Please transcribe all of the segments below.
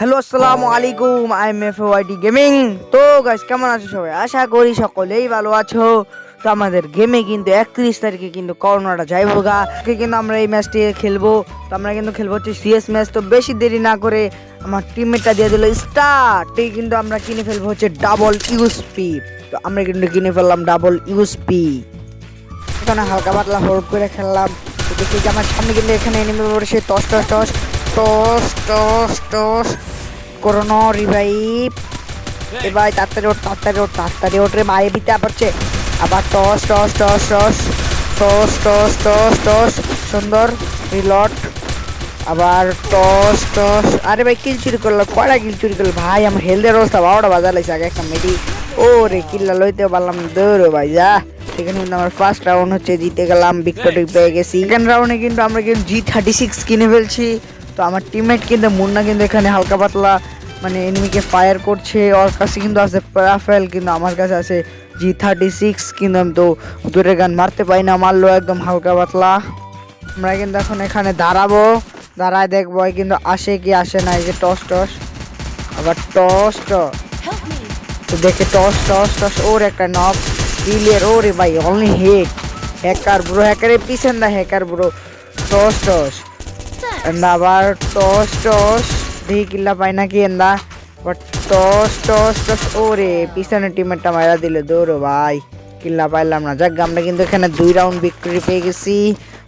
Hello আসসালামু আলাইকুম I am F YT gaming তো গাইস কেমন আছো সবাই? আশা করি সকলেই ভালো আছো। তো আমাদের গেমে কিন্তু একত্রিশ তারিখে কিন্তু করোনাটা যাইবো গা। কিন্তু আমরা এই ম্যাচটি খেলব। তো আমরা কিন্তু খেলব হচ্ছে সিএস ম্যাচ তো বেশি দেরি না করে আমার টিমমেটটা দিয়ে দিল স্টার্ট কিন্তু আমরা কিনে ফেলব হচ্ছে ডাবল ইউএসপি তো আমরা কিন্তু কিনে ফেললাম ডাবল ইউএসপি এখানে হালকা পাতলা হোল্ড করে খেললাম। দেখি যে আমার সামনে কিন্তু এখানে এনিমি পড়েছে টস টস টস। টস টস টস। করোনো রিভাইভ এ ভাই তাড়াতাড়ি ওঠ তাড়াতাড়ি ওঠ তাড়াতাড়ি ওঠ রে মায়ে বিতে পড়ছে আবার টস toss toss toss. Toss toss toss টস। সুন্দর রিলট আবার টস টস। আরে ভাই কিল চুরি করল কয়টা কিল চুরি করল? ভাই আমার হেলথের অবস্থা বারোটা বাজার লাগছে আগে একটা মেডি ও রে কিল্লা লইতে পারলাম দৌড়ো ভাই যা। এখানে কিন্তু আমার ফার্স্ট রাউন্ড হচ্ছে জিতে গেলাম বিক্টোরি পেয়ে গেছি। সেকেন্ড রাউন্ডে কিন্তু আমরা কিন্তু জি থার্টি সিক্স কিনে ফেলছি। তো আমার টিমমেট কিন্তু মুন্না কিন্তু এখানে হালকা পাতলা মানে এনিমিকে ফায়ার করছে। ওর কাছে কিন্তু আছে প্যারাফেল কিন্তু আমার কাছে আছে জি থার্টি সিক্স কিন্তু আমি তো দূরের গান মারতে পারি না মারলো একদম হালকা পাতলা। আমরা কিন্তু এখন এখানে দাঁড়াবো দাঁড়ায় দেখব কিন্তু আসে কি আসে না এই যে টস টস আবার টস টস তো দেখে টস টস টস ওর একটা নক ক্লিয়ার ওরে ভাই অনলি হেড হ্যাকার ব্রো হ্যাকারের পিছন দা হ্যাকার ব্রো টস টস দেখি কিল্লা পাই নাকি এন্দা বাট টস টস টস ওরে পিছনে টিমেরটা মারা দিল দৌড়ো ভাই কিল্লা পাইলাম না যাক আমরা কিন্তু এখানে দুই রাউন্ড বিক্রি পেয়ে গেছি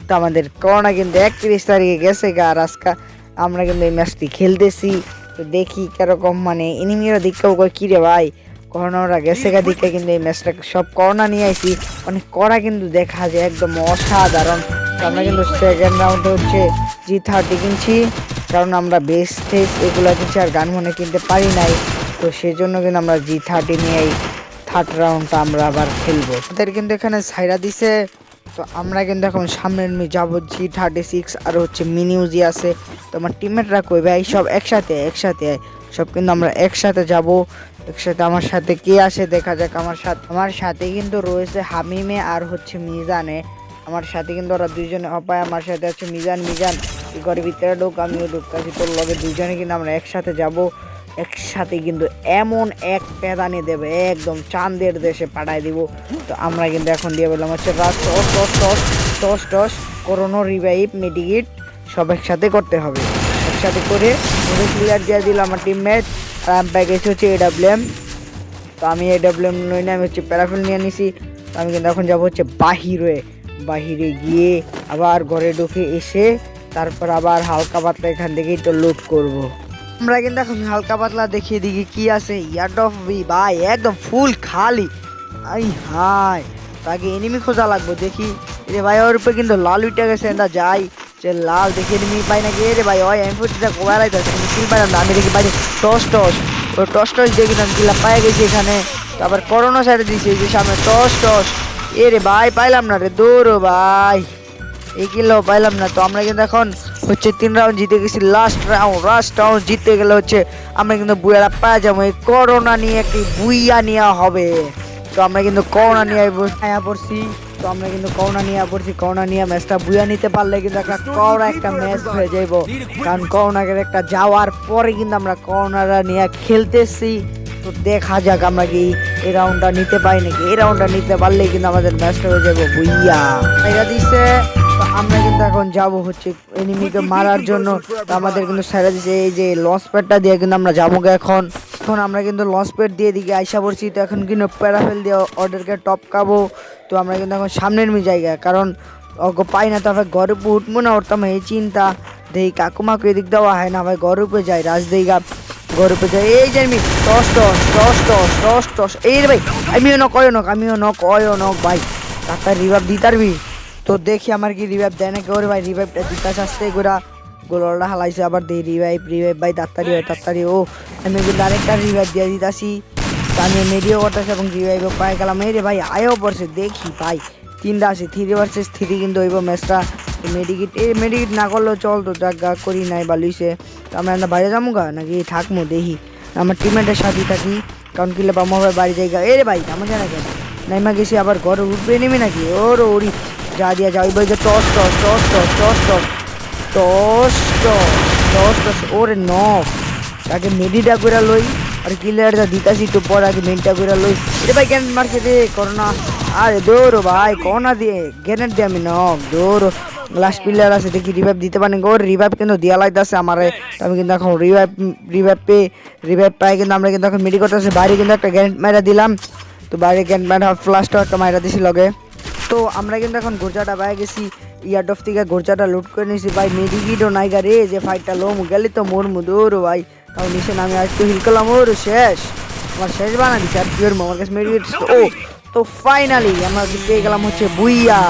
তো আমাদের করোনা কিন্তু একত্রিশ তারিখে গেছে গা আর আমরা কিন্তু এই ম্যাচটি খেলতেছি তো দেখি কীরকম মানে এনিমিরা দিকেও কয় কি রে ভাই করোনারা গেছে গা দিকে কিন্তু এই ম্যাচটা সব করোনা নিয়ে আইছি অনেক কড়া কিন্তু দেখা যায় একদম অসাধারণ আমরা কিন্তু সেকেন্ড রাউন্ড হচ্ছে জি থার্টি কিনছি, কারণ আমরা বেস টেস এগুলো কিনছি আর গান মনে কিনতে পারি নাই। তো সেই জন্য কিন্তু আমরা জি থার্টি নিয়ে এই থার্ড রাউন্ডটা আমরা আবার খেলব। ওদের কিন্তু এখানে সাইরা দিছে, তো আমরা কিন্তু এখন সামনের মি যাব জি থার্টি সিক্স আর হচ্ছে মিনিউজি আছে। তো আমার টিমমেটরা কই ভাই সব একসাথে একসাথে, সব কিন্তু আমরা একসাথে যাব। একসাথে আমার সাথে কে আসে দেখা যাক, আমার সাথে আমার সাথে কিন্তু রয়েছে হামিমে আর হচ্ছে মিজানে। আমার সাথে কিন্তু ওরা দুইজনে অপায়, আমার সাথে আছে মিজান। মিজান ঘরের ভিতরে ঢোক? আমিও ঢুকতেছি তোর লগে। দুইজনে কিন্তু আমরা একসাথে যাব। একসাথে কিন্তু এমন এক পেদানি দেবে, একদম চাঁদের দেশে পাঠায় দিব। তো আমরা কিন্তু এখন দিয়ে বললাম হচ্ছে রাস টস টস টস টস টস, করোনো রিভাইভ মেডিকিট সব একসাথে করতে হবে। একসাথে করে ওদের ক্লিয়ার দিয়ে দিল আমার টিমমেট আর পেয়ে গেছি হচ্ছে এডাব্লিউএম তো আমি এডাব্লিউএম নই না, আমি হচ্ছে প্যারাফিল নিয়ে নিছি। আমি কিন্তু এখন যাব হচ্ছে বাহিরে। বাহিরে গিয়ে আবার ঘরে ঢুকে এসে তারপর আবার হালকা পাতলা এখান থেকেই তো লোড করব। আমরা কিন্তু এখন হালকা পাতলা দেখিয়ে দিকে কি আছে। ইয়ার্ড অফ বি ভাই, একদম ফুল খালি। আই হাই তাকে এনিমি খোঁজা লাগবো, দেখি। রে ভাই, ওর উপরে কিন্তু লাল উঠে গেছে, না যাই। যে লাল দেখে এনিমি পাই নাকি? রে ভাই, ওই এম ফুটিটা কোবাই যাচ্ছে কিল পাইলাম না, আমি দেখি বাইরে টস টস ওই টস টস দেখি না কিলা পাই গেছি এখানে। তারপর করোনা সাইডে এই যে সামনে টস টস এ রে ভাই, পাইলাম না রে, দৌড়ো ভাই। এই কিলো পাইলাম না তো, আমরা কিন্তু এখন হচ্ছে তিন রাউন্ড জিতে গেছি লাস্ট রাউন্ড লাস্ট রাউন্ড জিতে গেলে হচ্ছে আমরা কিন্তু বুয়ারা পাওয়া যাব। এই করোনা নিয়ে একটি বুইয়া নেওয়া হবে। তো আমরা কিন্তু করোনা নিয়ে পড়ছি। তো আমরা কিন্তু করোনা নিয়ে পড়ছি করোনা নিয়ে ম্যাচটা বুয়া নিতে পারলে কিন্তু একটা করোনা একটা ম্যাচ হয়ে যাইব। কারণ করোনাকে একটা যাওয়ার পরে কিন্তু আমরা করোনাটা নিয়ে খেলতেছি। তো দেখা যাক আমরা কি এই রাউন্ডটা নিতে পারি নাকি। এই রাউন্ডটা নিতে পারলেই কিন্তু আমাদের ম্যাচটা হয়ে যাবে বুইয়া। দিচ্ছে আমরা কিন্তু এখন যাব হচ্ছে এনিমিকে মারার জন্য। আমাদের কিন্তু সেরা দিচ্ছে এই যে লঞ্চ প্যাডটা দিয়ে কিন্তু আমরা যাব গে এখন। এখন আমরা কিন্তু লঞ্চ প্যাড দিয়ে দিকে আইসা পড়ছি, তো এখন কিন্তু প্যারাফেল দিয়ে অর্ডারকে টপ খাব তো আমরা কিন্তু এখন সামনের মি জায়গা কারণ অগো পাই না তারপরে ঘরে উঠবো না ওরতাম এই চিন্তা। দেই কাকুমাকে এদিক দেওয়া হয় না ভাই উপরে যাই রাজদিঘা ঘরে উপরে যাই এই যে আমি টস টস টস টস টস টস। এই রে ভাই, আমিও নক অয় নক আমিও নক অয় নক ভাই। তার রিভাব দিতারবি তো দেখি আমার কি রিভাইভ দেয় নাকি ওরে ভাই রিভাইভটা দিতাস আসতে গোড়া গোলটা হালাইছে, আবার দেই রিভাইভ রিভাইভ ভাই, তাড়াতাড়ি হয়, তাড়াতাড়ি। ও, আমি কিন্তু আরেকটা রিভাইভ দিয়ে দিতাছি। আমি মেডিও করতেছি এবং রিভাইভ পাই গেলাম। এই রে ভাই, আয়ও পড়ছে, দেখি, ভাই। তিনটা আছে থ্রি ভার্সেস থ্রি কিন্তু হইব ম্যাচটা মেডিকিট এই মেডিকিট না করলেও চল তো জাগা করি নাই বা লুইছে তো আমরা না বাইরে যাব গা নাকি থাকব দেখি আমার টিমেন্টের সাথে থাকি কারণ কিলে বা মোবাইল বাড়ি যাই গা এ রে ভাই আমার জানা কেন নাইমা গেছি আবার ঘরে উঠবে নেমে নাকি ওর ওরি যা দিয়া যা ওই যে টস toss toss toss toss toss toss toss toss toss ওরে নক আগে মেডিটা করে লই আর কিলারটা দিতাছি একটু পর আগে মেনটা করে লই এটা ভাই গ্যান মারছে রে করোনা আরে দৌড়ো ভাই করোনা দিয়ে গ্যানেট দিয়ে আমি নক দৌড়ো লাস্ট প্লেয়ার আছে, দেখি রিভাইভ দিতে পারেন। গো রিভাইভ কিন্তু দেওয়া লাগতেছে আমার। আমি কিন্তু এখন রিভাইভ রিভাইভ পেয়ে রিভাইভ পাই কিন্তু আমরা কিন্তু এখন মেডি করতেছি বাইরে কিন্তু একটা গ্যানেট মাইরা দিলাম। তো বাইরে গ্যানেট মারা ফ্লাশটাও একটা মাইরা দিছি লগে তো আমরা কিন্তু এখন গোরজাটা পাই গেছি। ইয়ার্ড অফ থেকে গোরজাটা লুট করে নিয়েছি। ভাই, মেডিকিটও নাই গা রে, যে ফাইটটা লোম, গেলি তো মোর মুদুর, ভাই। তাও নিচে নামে আর একটু হিল করলাম। ওর শেষ। আমার শেষ বানা দিচ্ছে আর কি ওর আমার কাছে মেডিকিট ও, তো ফাইনালি আমরা পেয়ে গেলাম হচ্ছে বুইয়া।